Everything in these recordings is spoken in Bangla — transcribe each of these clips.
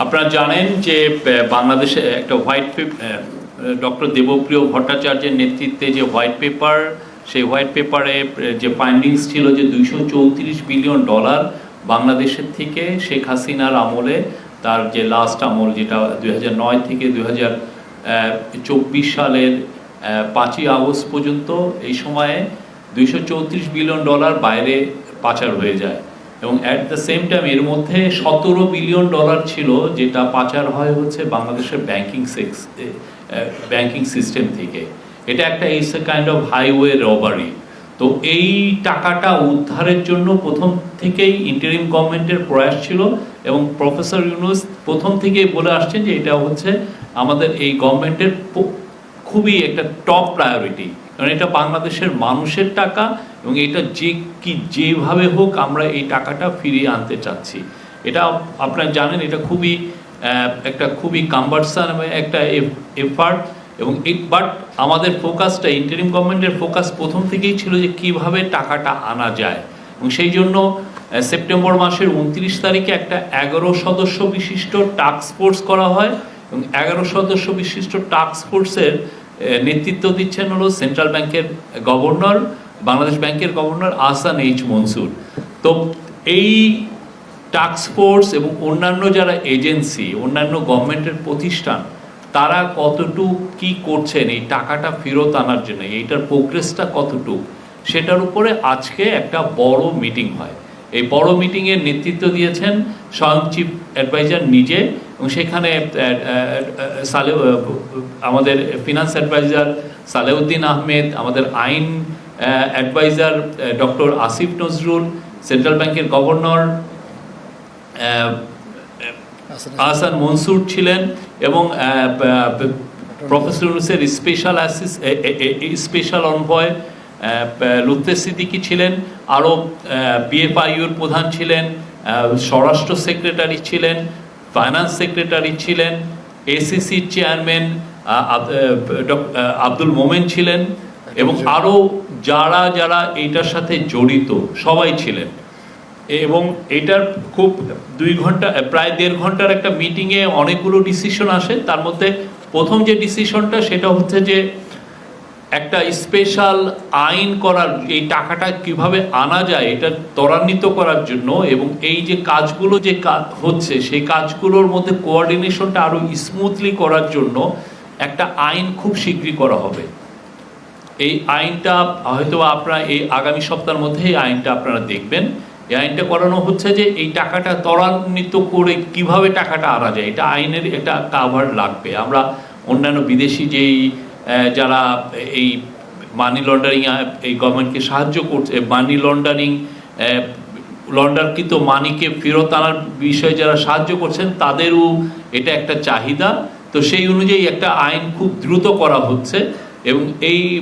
আপনারা জানেন যে বাংলাদেশে একটা হোয়াইট পেপার ডক্টর দেবপ্রিয় ভট্টাচার্যের নেতৃত্বে যে হোয়াইট পেপার সেই হোয়াইট পেপারে যে ফাইন্ডিংস ছিল যে দুইশো চৌত্রিশ বিলিয়ন ডলার বাংলাদেশের থেকে শেখ হাসিনার আমলে, তার যে লাস্ট আমল যেটা দুই নয় থেকে দুই চব্বিশ সালের পাঁচই আগস্ট পর্যন্ত, এই সময়ে দুইশো চৌত্রিশ বিলিয়ন ডলার বাইরে পাচার হয়ে যায়। এবং অ্যাট দ্য সেম টাইম এর মধ্যে সতেরো বিলিয়ন ডলার ছিল, যেটা পাচার হয় হচ্ছে বাংলাদেশের ব্যাংকিং সেক্স ব্যাংকিং সিস্টেম থেকে। এটা একটা is a kind of highway robbery তো এই টাকাটা উদ্ধারের জন্য প্রথম থেকেই ইন্টারিম গভর্নমেন্টের প্রয়াস ছিল এবং প্রফেসর ইউনুস প্রথম থেকেই বলে আসছেন যে এটা হচ্ছে আমাদের এই গভর্নমেন্টের খুবই একটা টপ প্রায়োরিটি কারণ এটা বাংলাদেশের মানুষের টাকা এবং এটা যে কি যেভাবে হোক আমরা এই টাকাটা ফিরিয়ে আনতে চাচ্ছি। এটা আপনারা জানেন, এটা খুবই একটা খুবই কাম্বারসান একটা এফার্ট এবং বাট আমাদের ফোকাসটা ইন্টারিম গভর্নমেন্টের ফোকাস প্রথম থেকেই ছিল যে কীভাবে টাকাটা আনা যায়। এবং সেই জন্য সেপ্টেম্বর মাসের উনত্রিশ তারিখে একটা এগারো সদস্য বিশিষ্ট টাস্ক ফোর্স করা হয় এবং এগারো সদস্য বিশিষ্ট টাস্ক ফোর্সের নেতৃত্ব দিচ্ছেন হলো সেন্ট্রাল ব্যাংকের গভর্নর, বাংলাদেশ ব্যাংকের গভর্নর আহসান এইচ মনসুর। তো এই টাস্ক ফোর্স এবং অন্যান্য যারা এজেন্সি অন্যান্য গভর্নমেন্টের প্রতিষ্ঠান, তারা কতটুক কি করছেন, এই টাকাটা ফেরত আনার জন্য, এইটার প্রোগ্রেসটা কতটুক, সেটার উপরে আজকে একটা বড় মিটিং হয়। এই বড় মিটিংয়ের নেতৃত্ব দিয়েছেন স্বয়ং চিফ অ্যাডভাইজার নিজে এবং সেখানে সালে আমাদের ফিনান্স অ্যাডভাইজার সালেউদ্দিন আহমেদ আমাদের আইন adviser doctor Asif Nazrul central ব্যাংকের গভর্নর আহসান মনসুর ছিলেন এবং প্রফেসর ইউনুসের স্পেশাল অ্যাসিস স্পেশাল অনভয় লুত্তে সিদ্দিকি ছিলেন আরও বিএফআইউর প্রধান ছিলেন স্বরাষ্ট্র সেক্রেটারি ছিলেন ফাইন্যান্স সেক্রেটারি ছিলেন এসিসির চেয়ারম্যান আব্দুল মোমেন ছিলেন এবং আরও যারা যারা এইটার সাথে জড়িত সবাই ছিলেন। এবং এটার খুব দুই ঘণ্টা প্রায় দেড় ঘণ্টার একটা মিটিংয়ে অনেকগুলো ডিসিশন আসে। তার মধ্যে প্রথম যে ডিসিশনটা সেটা হচ্ছে যে একটা স্পেশাল আইন করার এই টাকাটা কীভাবে আনা যায়, এটা ত্বরান্বিত করার জন্য এবং এই যে কাজগুলো যে হচ্ছে, সেই কাজগুলোর মধ্যে কোঅর্ডিনেশনটা আরও স্মুথলি করার জন্য একটা আইন খুব শীঘ্রই করা হবে। এই আইনটা, হয়তো আপনারা এই আগামী সপ্তাহের মধ্যে এই আইনটা আপনারা দেখবেন। এই আইনটা করানো হচ্ছে যে এই টাকাটা ত্বরান্বিত করে কীভাবে টাকাটা আনা যায়, এটা আইনের একটা কাভার লাগবে। আমরা অন্যান্য বিদেশি যেই যারা এই মানি লন্ডারিং এই গভর্নমেন্টকে সাহায্য করছে মানি লন্ডারিং লন্ডারকৃত মানিকে ফেরত আনার বিষয়ে যারা সাহায্য করছেন, তাদেরও এটা একটা চাহিদা। তো সেই অনুযায়ী একটা আইন খুব দ্রুত করা হচ্ছে এবং এই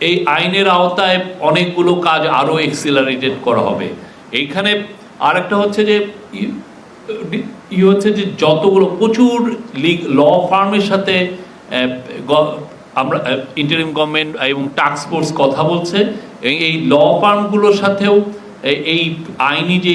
এই আইনের আওতায় অনেকগুলো কাজ আরও এক্সিলারেটেড করা হবে। এইখানে আরেকটা হচ্ছে যে, ই- হচ্ছে যে যতগুলো, প্রচুর ল ফার্মের সাথে আমরা ইন্টারিম গভর্নমেন্ট এবং টাস্ক ফোর্স কথা বলছে। এই ল ফার্মগুলোর সাথেও, এই আইনি যে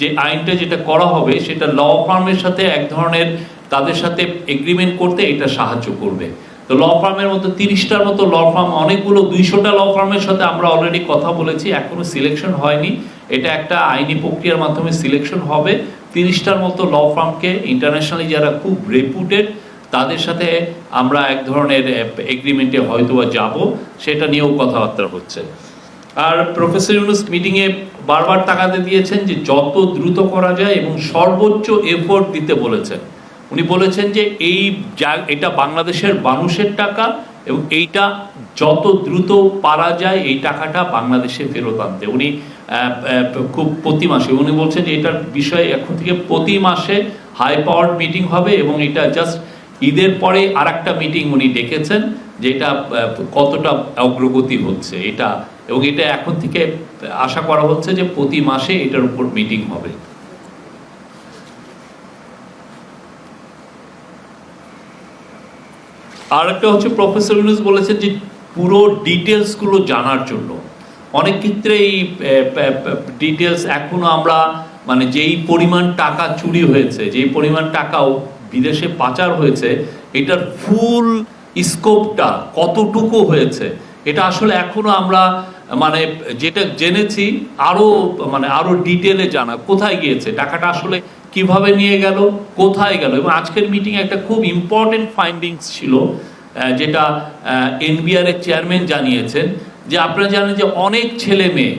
যে আইনটা যেটা করা হবে, সেটা ল ফার্মের সাথে এক ধরনের তাদের সাথে এগ্রিমেন্ট করতে এটা সাহায্য করবে। তো ল ফার্মের মতো তিরিশটার মতো ল ফার্ম অনেকগুলো দুইশোটা ল ফার্মের সাথে আমরা অলরেডি কথা বলেছি, এখনও সিলেকশন হয়নি। এটা একটা আইনি প্রক্রিয়ার মাধ্যমে সিলেকশন হবে। তিরিশটার মতো ল ফার্মকে ইন্টারন্যাশনালি যারা খুব রেপুটেড তাদের সাথে আমরা এক ধরনের এগ্রিমেন্টে হয়তো যাব, সেটা নিয়েও কথাবার্তা হচ্ছে। আর প্রফেসর ইউনুস মিটিংয়ে বারবার তাকাতে দিয়েছেন যে যত দ্রুত করা যায় এবং সর্বোচ্চ এফোর্ট দিতে বলেছেন। উনি বলেছেন যে এই এটা বাংলাদেশের মানুষের টাকা এবং এইটা যত দ্রুত পারা যায়, এই টাকাটা বাংলাদেশে ফেরত আনতে। উনি খুব প্রতি মাসে, উনি বলছেন যে এটার বিষয়ে এখন থেকে প্রতি মাসে হাই পাওয়ার মিটিং হবে এবং এটা জাস্ট ঈদের পরে আর একটা মিটিং উনি ডেকেছেন যে এটা কতটা অগ্রগতি হচ্ছে এটা, এবং এটা এখন থেকে আশা করা হচ্ছে যে প্রতি মাসে এটার উপর মিটিং হবে। আর একটা হচ্ছে প্রফেসর ইউনুস বলেছেন যে পুরো ডিটেলসগুলো জানার জন্য। অনেক ক্ষেত্রে এই ডিটেলস এখনও আমরা মানে যেই পরিমাণ টাকা চুরি হয়েছে, যেই পরিমাণ টাকাও বিদেশে পাচার হয়েছে, এটার ফুল স্কোপটা কতটুকু হয়েছে? এটা আসলে এখনও আমরা মানে যেটা জেনেছি, আরও মানে আরও ডিটেলে জানা, কোথায় গিয়েছে, টাকাটা আসলে কীভাবে নিয়ে গেল, কোথায় গেল? এবং আজকের মিটিং একটা খুব ইম্পর্টেন্ট ফাইন্ডিংস ছিল যেটা এনবিআর এর চেয়ারম্যান জানিয়েছেন, যে আপনারা জানেন যে অনেক ছেলে মেয়ে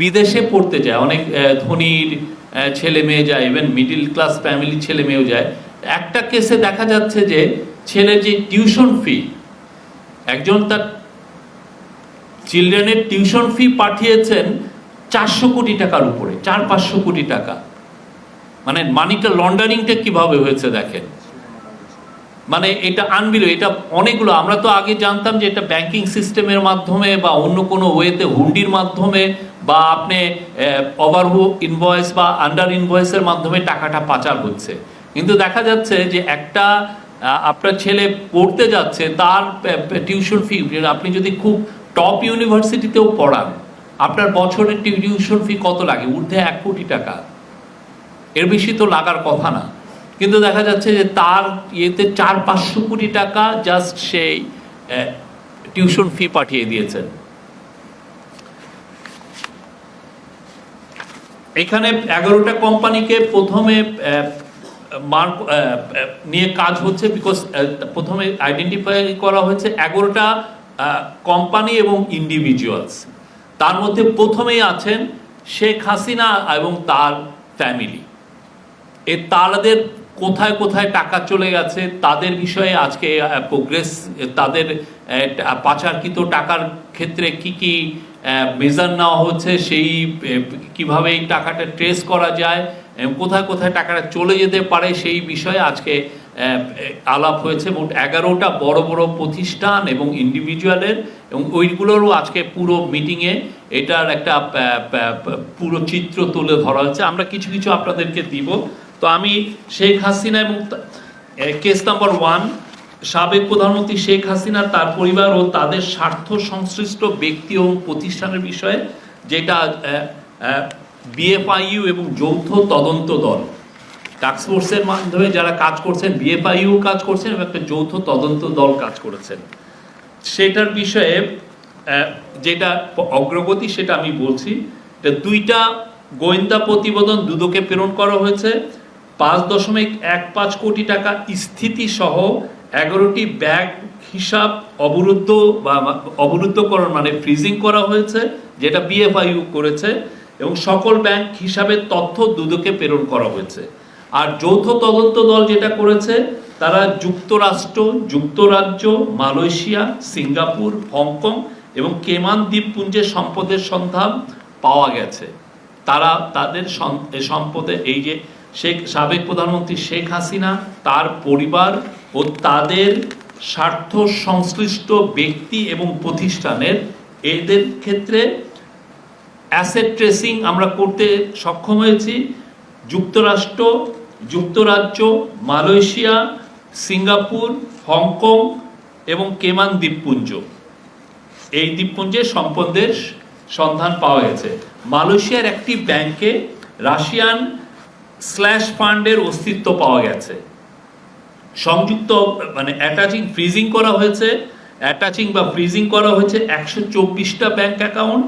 বিদেশে পড়তে যায়, অনেক ধনীর ছেলে মেয়ে যায় ইভেন মিডিল ক্লাস ফ্যামিলির ছেলে মেয়েও যায় একটা কেসে দেখা যাচ্ছে যে ছেলের যে টিউশন ফি, একজন তার চিলড্রেনের টিউশন ফি পাঠিয়েছেন চারশো কোটি টাকার উপরে, চার পাঁচশো কোটি টাকা। মানে মানিটা লন্ডারিংটা কীভাবে হয়েছে দেখেন? মানে এটা আনবিল এটা অনেকগুলো, আমরা তো আগে জানতাম যে এটা ব্যাংকিং সিস্টেমের মাধ্যমে বা অন্য কোনো ওয়েতে হুন্ডির মাধ্যমে বা আপনি ওভারহু ইনভয়েস বা আন্ডার ইনভয়েসের মাধ্যমে টাকাটা পাচার হচ্ছে। কিন্তু দেখা যাচ্ছে যে একটা আপনার ছেলে পড়তে যাচ্ছে, তার টিউশন ফি আপনি যদি খুব টপ ইউনিভার্সিটিতেও পড়ান, আপনার বছরের টিউশন ফি কত লাগে? ঊর্ধ্বে এক কোটি টাকা। এর বেশি তো লাগার কথা না। কিন্তু দেখা যাচ্ছে যে তার ইয়েতে চার পাঁচশো কোটি টাকা জাস্ট সেই টিউশন ফি পাঠিয়ে দিয়েছেন। এখানে এগারোটা কোম্পানিকে প্রথমে নিয়ে কাজ হচ্ছে বিকজ প্রথমে আইডেন্টিফাই করা হয়েছে এগারোটা কোম্পানি এবং ইন্ডিভিজুয়ালস তার মধ্যে প্রথমেই আছেন শেখ হাসিনা এবং তার ফ্যামিলি এ তাদের কোথায় কোথায় টাকা চলে গেছে, তাদের বিষয়ে আজকে প্রোগ্রেস তাদের পাচারকৃত টাকার ক্ষেত্রে কি কি মেজার নেওয়া হচ্ছে, সেই কীভাবে এই টাকাটা ট্রেস করা যায় কোথায় কোথায় টাকাটা চলে যেতে পারে সেই বিষয়ে আজকে আলাপ হয়েছে। মোট এগারোটা বড় বড় প্রতিষ্ঠান এবং ইন্ডিভিজুয়ালের এবং ওইগুলোরও আজকে পুরো মিটিংয়ে এটার একটা পুরো চিত্র তুলে ধরা হয়েছে। আমরা কিছু কিছু আপনাদেরকে দিব। তো আমি শেখ হাসিনা এবং কেস নাম্বার ওয়ান সাবেক প্রধানমন্ত্রী শেখ হাসিনা, তার পরিবার ও তাদের স্বার্থ সংশ্লিষ্ট ব্যক্তি এবং প্রতিষ্ঠানের বিষয়ে, যেটা বিএফআইইউ এবং যৌথ তদন্ত দল। টাস্কফোর্সের মাধ্যমে যারা কাজ করছেন বিএফআইইউ কাজ করছেন এবং একটা যৌথ তদন্ত দল কাজ করেছেন। সেটার বিষয়ে যেটা অগ্রগতি সেটা আমি বলছি দুইটা গোয়েন্দা প্রতিবেদন দুদকে প্রেরণ করা হয়েছে। পাঁচ দশমিক এক পাঁচ কোটি টাকা স্থিতি সহ এগারোটি ব্যাগ হিসাব অবরুদ্ধ বা অবরুদ্ধকরণ মানে ফ্রিজিং করা হয়েছে, যেটা বিএফআইইউ করেছে। এবং সকল ব্যাংক হিসাবের তথ্য দুদকে প্রেরণ করা হয়েছে। আর যৌথ তদন্ত দল যেটা করেছে, তারা যুক্তরাষ্ট্র, যুক্তরাজ্য, মালয়েশিয়া, সিঙ্গাপুর, হংকং এবং কেমান দ্বীপপুঞ্জের সম্পদের সন্ধান পাওয়া গেছে। তারা তাদের সম্পদে এই যে শেখ, সাবেক প্রধানমন্ত্রী শেখ হাসিনা, তার পরিবার ও তাদের স্বার্থ সংশ্লিষ্ট ব্যক্তি এবং প্রতিষ্ঠানের এদের ক্ষেত্রে অ্যাসেট ট্রেসিং আমরা করতে সক্ষম হয়েছি। যুক্তরাষ্ট্র, যুক্তরাজ্য, মালয়েশিয়া, সিঙ্গাপুর, হংকং এবং কেমান দ্বীপপুঞ্জ। এই দ্বীপপুঞ্জের সম্পদের সন্ধান পাওয়া গেছে। মালয়েশিয়ার একটি ব্যাংকে রাশিয়ান স্ল্যাশ ফান্ডের অস্তিত্ব পাওয়া গেছে। সংযুক্ত মানে অ্যাটাচিং, ফ্রিজিং করা হয়েছে। অ্যাটাচিং বা ফ্রিজিং করা হয়েছে একশো চব্বিশটা ব্যাংক অ্যাকাউন্ট।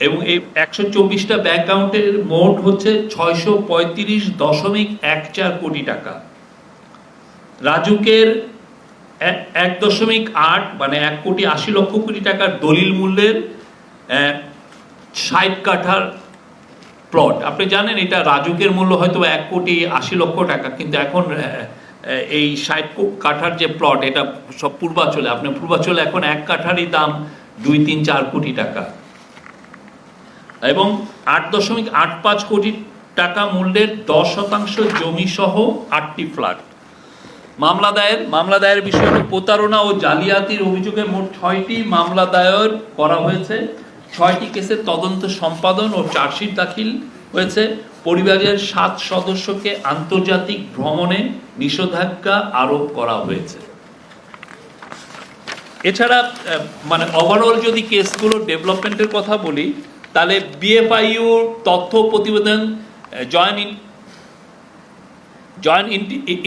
এবং এই একশো চব্বিশটা ব্যাংক অ্যাকাউন্টের মোট হচ্ছে ছয়শো পঁয়ত্রিশ দশমিক এক চার কোটি টাকা। রাজুকের এক- দশমিক আট মানে এক কোটি আশি লক্ষ কোটি টাকার দলিল মূল্যের ষাট কাঠার প্লট আপনি জানেন এটা রাজুকের মূল্য হয়তো এক কোটি আশি লক্ষ টাকা, কিন্তু এখন এই ষাট কাঠার যে প্লট এটা সব পূর্বাচলে। আপনি পূর্বাচলে এখন এক কাঠারই দাম দুই তিন চার কোটি টাকা। এবং আট দশমিক আট পাঁচ কোটি টাকা মূল্যের দশ শতাংশ জমি সহ আটটি ফ্ল্যাট। মামলা দায়ের মামলা দায়ের বিষয়ে প্রতারণা ও জালিয়াতির অভিযোগে মোট ছয়টি মামলা দায়ের করা হয়েছে। ছয়টি কেসের তদন্ত সম্পাদন ও চার্জশিট দাখিল হয়েছে। পরিবারের সাত সদস্যকে আন্তর্জাতিক ভ্রমণে নিষেধাজ্ঞা আরোপ করা হয়েছে। এছাড়া মানে ওভারঅল যদি কেসগুলোর ডেভেলপমেন্টের কথা বলি তাহলে বিএফআইউর তথ্য প্রতিবেদন জয়েন্ট জয়েন্ট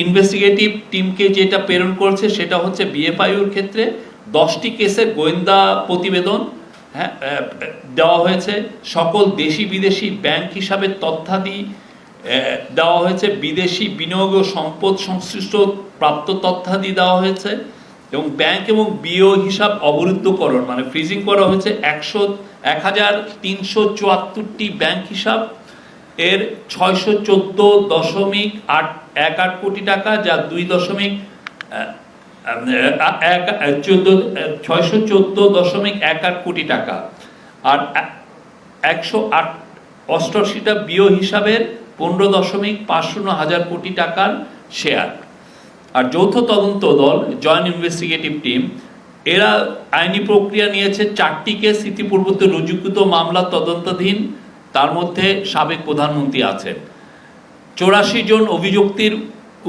ইনভেস্টিগেটিভ টিমকে যেটা প্রেরণ করেছে সেটা হচ্ছে বিএফআইউর ক্ষেত্রে দশটি কেসের গোয়েন্দা প্রতিবেদন হ্যাঁ দেওয়া হয়েছে। সকল দেশি বিদেশি ব্যাংক হিসাবে তথ্যাদি দেওয়া হয়েছে। বিদেশি বিনিয়োগ ও সম্পদ সংশ্লিষ্ট প্রাপ্ত তথ্যাদি দেওয়া হয়েছে। এবং ব্যাংক এবং বিও হিসাব অবরুদ্ধকরণ মানে ফ্রিজিং করা হয়েছে একশো এক হাজার তিনশো চুয়াত্তরটি ব্যাংক হিসাব। এর ছয়শো চোদ্দ দশমিক আট, এক আট কোটি টাকা, যা দুই দশমিক এক চোদ্দ, ছয়শো চোদ্দ দশমিক এক আট কোটি টাকা। আর একশো আট, অষ্টআশিটা বিও হিসাবের পনেরো দশমিক পাঁচ হাজার কোটি টাকার শেয়ার আর যৌথ তদন্ত দল জয়েন্ট ইনভেস্টিগেটিভ টিম এরা আইনি প্রক্রিয়া নিয়েছে। চারটি কেস ইতিপূর্বতে রুজুকৃত মামলা তদন্তাধীন। তার মধ্যে সাবেক প্রধানমন্ত্রী আছেন। চৌরাশি জন অভিযুক্তির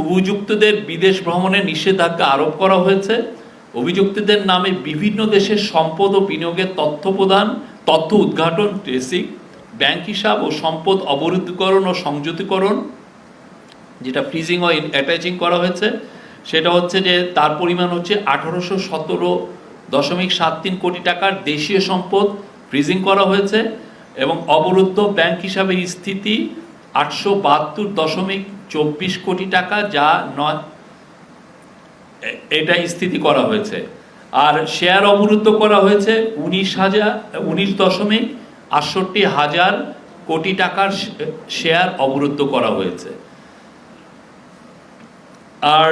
অভিযুক্তদের বিদেশ ভ্রমণে নিষেধাজ্ঞা আরোপ করা হয়েছে। অভিযুক্তদের নামে বিভিন্ন দেশের সম্পদ ও বিনিয়োগের তথ্য প্রদান, তথ্য উদ্ঘাটন ট্রেসিং ব্যাংক হিসাব ও সম্পদ অবরুদ্ধকরণ ও সংযুতিকরণ যেটা ফ্রিজিং ও অ্যাটাচিং করা হয়েছে। সেটা হচ্ছে যে তার পরিমাণ হচ্ছে আঠারোশো সতেরো দশমিক সাত তিন কোটি টাকার দেশীয় সম্পদ ফ্রিজিং করা হয়েছে এবং অবরুদ্ধ ব্যাংক হিসাবে স্থিতি আটশো বাহাত্তর দশমিক চব্বিশ কোটি টাকা যা নয়, এটা স্থিতি করা হয়েছে। আর শেয়ার অবরুদ্ধ করা হয়েছে উনিশ হাজার, উনিশ দশমিক আটষট্টি হাজার কোটি টাকার শেয়ার অবরুদ্ধ করা হয়েছে। আর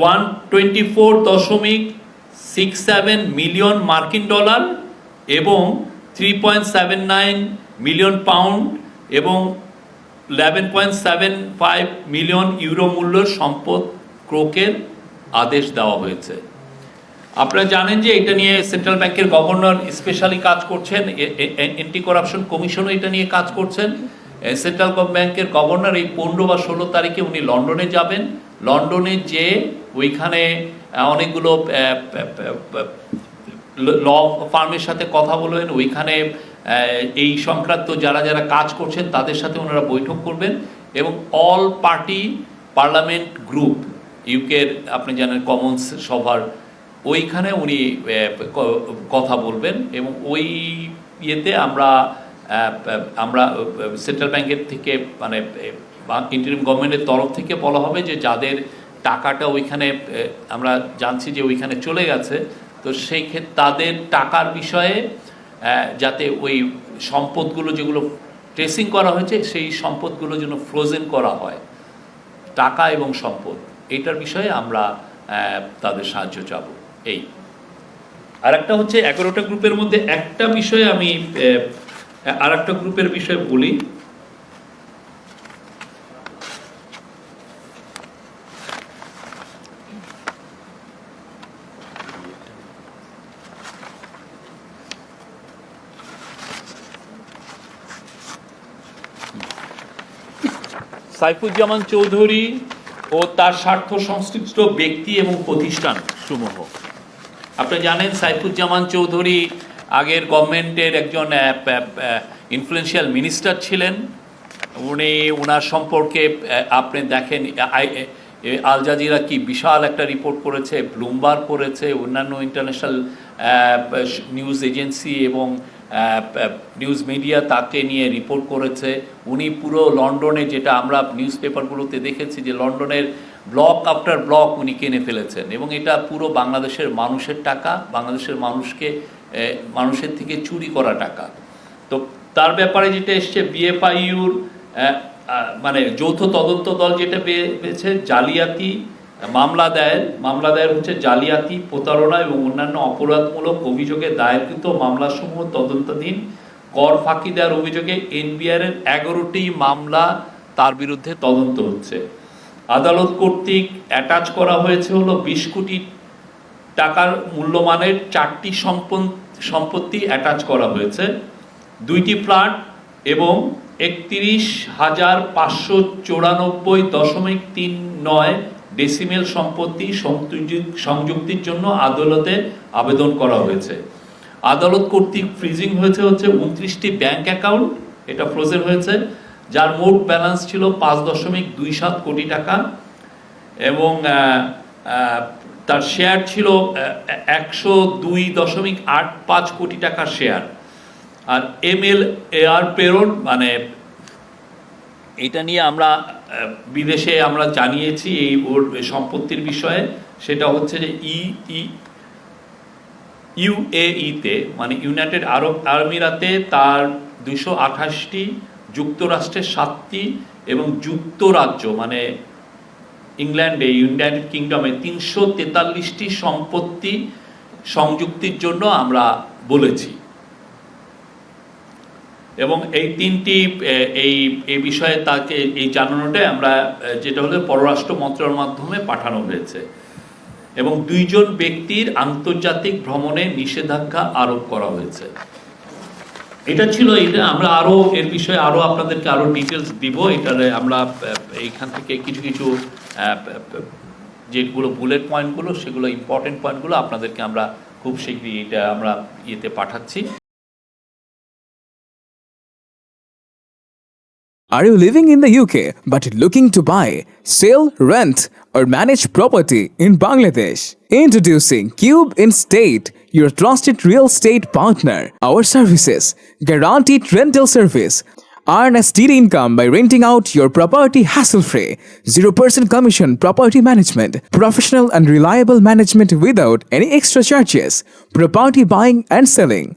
ওয়ান টোয়েন্টি ফোর দশমিক সিক্স সেভেন মিলিয়ন মার্কিন ডলার এবং three point seven nine million pound এবং eleven point seven five million euro মূল্যের সম্পদ ক্রোকের আদেশ দেওয়া হয়েছে। আপনারা জানেন যে এটা নিয়ে সেন্ট্রাল ব্যাংকের গভর্নর স্পেশালি কাজ করছেন এন্টি করাপশন কমিশনও এটা নিয়ে কাজ করছেন। সেন্ট্রাল ব্যাংকের গভর্নর এই পনেরো বা ষোলো তারিখে উনি লন্ডনে যাবেন। লন্ডনে যে ওইখানে অনেকগুলো ল ফার্মের সাথে কথা বলবেন, ওইখানে এই সংক্রান্ত যারা যারা কাজ করছেন, তাদের সাথে ওনারা বৈঠক করবেন এবং অল পার্টি পার্লামেন্ট গ্রুপ, ইউকের, আপনি জানেন, কমন্স সভার, ওইখানে উনি কথা বলবেন এবং ওই ইয়েতে আমরা আমরা সেন্ট্রাল ব্যাংকের থেকে মানে ইন্টারিম গভর্নমেন্টের তরফ থেকে বলা হবে যে যাদের টাকাটা ওইখানে আমরা জানছি যে ওইখানে চলে গেছে, তো সেই ক্ষেত্রে তাদের টাকার বিষয়ে যাতে ওই সম্পদগুলো যেগুলো ট্রেসিং করা হয়েছে, সেই সম্পদগুলো যেন ফ্রোজেন করা হয়। টাকা এবং সম্পদ, এটার বিষয়ে আমরা তাদের সাহায্য চাবো। এই। আর একটা হচ্ছে এগারোটা গ্রুপের মধ্যে একটা বিষয়ে আমি আর একটা গ্রুপের বিষয়ে বলি। সাইফুজ্জামান চৌধুরী ও তার স্বার্থ সংশ্লিষ্ট ব্যক্তি এবং প্রতিষ্ঠান সমূহ। আপনি জানেন, সাইফুজ্জামান চৌধুরী আগের গভর্নমেন্টের একজন ইনফ্লুয়েন্সিয়াল মিনিস্টার ছিলেন। উনি ওনার সম্পর্কে আপনি দেখেন আল জাজিরা কি বিশাল একটা রিপোর্ট করেছে ব্লুমবার করেছে, অন্যান্য ইন্টারন্যাশনাল নিউজ এজেন্সি এবং নিউজ মিডিয়া তাকে নিয়ে রিপোর্ট করেছে। উনি পুরো লন্ডনে যেটা আমরা নিউজ পেপারগুলোতে দেখেছি যে লন্ডনের ব্লক আফটার ব্লক উনি কিনে ফেলেছেন এবং এটা পুরো বাংলাদেশের মানুষের টাকা, বাংলাদেশের মানুষকে মানুষের থেকে চুরি করা টাকা। তো তার ব্যাপারে যেটা এসছে বিএফআইউর মানে যৌথ তদন্ত দল যেটা পেয়ে- পেয়েছে, জালিয়াতি মামলা দায়ের মামলা দায়ের হচ্ছে জালিয়াতি প্রতারণা এবং অন্যান্য অপরাধমূলক অভিযোগে দায়েরকৃত মামলাসমূহ তদন্তাধীন কর ফাঁকি দেওয়ার অভিযোগে এনবিআর এর এগারোটি মামলা তার বিরুদ্ধে তদন্ত হচ্ছে। আদালত কর্তৃক অ্যাটাচ করা হয়েছে হলো বিশ কোটি টাকার মূল্যমানের চারটি সম্পত্তি অ্যাটাচ করা হয়েছে। দুইটি প্লাট এবং একত্রিশ হাজার পাঁচশো চৌরানব্বই দশমিক তিন নয় ডেসিমেল সম্পত্তি সংযুক্তি- সংযুক্তির জন্য আদালতে আবেদন করা হয়েছে। আদালত কর্তৃক ফ্রিজিং হয়েছে হচ্ছে উনত্রিশটি ব্যাংক অ্যাকাউন্ট এটা ফ্রোজেন হয়েছে, যার মোট ব্যালেন্স ছিল পাঁচ দশমিক দুই সাত কোটি টাকা এবং তার শেয়ার ছিল একশো দুই দশমিক আট পাঁচ কোটি টাকার শেয়ার আর এম এল এআর প্রেরণ মানে এটা নিয়ে আমরা বিদেশে আমরা জানিয়েছি এই ওর সম্পত্তির বিষয়ে। সেটা হচ্ছে যে ই ই ইউএইতে মানে ইউনাইটেড আরব আমিরাতে তার দুশো আঠাশটি, যুক্তরাষ্ট্রের সাতটি এবং যুক্তরাজ্য মানে ইংল্যান্ডে ইউনাইটেড কিংডমে তিনশো তেতাল্লিশটি সম্পত্তি সংযুক্তির জন্য আমরা বলেছি। এবং এই তিনটি এই এই বিষয়ে তাকে, এই জানানোটাই আমরা যেটা হলো পররাষ্ট্র মন্ত্রণালয়ের মাধ্যমে পাঠানো হয়েছে। এবং দুইজন ব্যক্তির আন্তর্জাতিক ভ্রমণে নিষেধাজ্ঞা আরোপ করা হয়েছে। এটা ছিল, এটা আমরা আরও, এর বিষয়ে আরও আপনাদেরকে আরও ডিটেলস দিব। এটারে আমরা এইখান থেকে কিছু কিছু যেগুলো বুলেট পয়েন্টগুলো সেগুলো ইম্পর্টেন্ট পয়েন্টগুলো আপনাদেরকে আমরা খুব শীঘ্রই এটা আমরা ইয়েতে পাঠাচ্ছি। Are you living in the UK but looking to buy, sell, rent, or manage property in Bangladesh? Introducing Cube in State, your trusted real estate partner. Our services, guaranteed rental service. Earn a steady income by renting out your property hassle free. 0% commission property management. Professional and reliable management without any extra charges. Property buying and selling